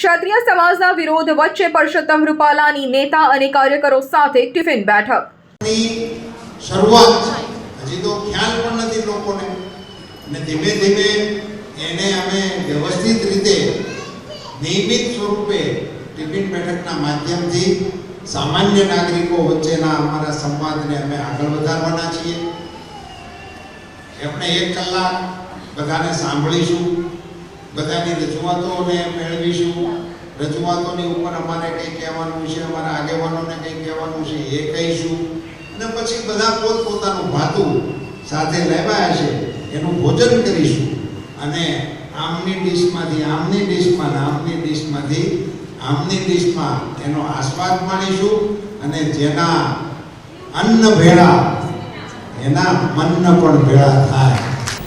ક્ષત્રિય સમાજના વિરોધ વચ્ચે પરસોત્તમ રૂપાલાની નેતા અને કાર્યકરો સાથે ટિફિન બેઠક. શરૂઆત હજી તો ખ્યાલ પણ નથી લોકોને. અને ધીમે ધીમે એને અમે વ્યવસ્થિત રીતે નિયમિત સ્વરૂપે ટિફિન બેઠકના માધ્યમથી સામાન્ય નાગરિકો વચ્ચેના અમારા સંવાદને અમે આગળ વધારવાના છીએ. આપણે એક કલાક બધાને સાંભળીશું. બધાની રજૂઆતોને મેળવીશું. રજૂઆતોની ઉપર અમારે કંઈ કહેવાનું છે, અમારા આગેવાનોને કંઈ કહેવાનું છે, એ કહીશું. અને પછી બધા પોતપોતાનું ભાતું સાથે લેવાયા છે, એનું ભોજન કરીશું. અને આમની ડીશમાંથી, આમની ડીશમાં આમની ડીશમાંથી, આમની ડીશમાં એનો આસ્વાદ માણીશું. અને જેના અન્ન ભેળા એના મન્ન પણ ભેળા થાય.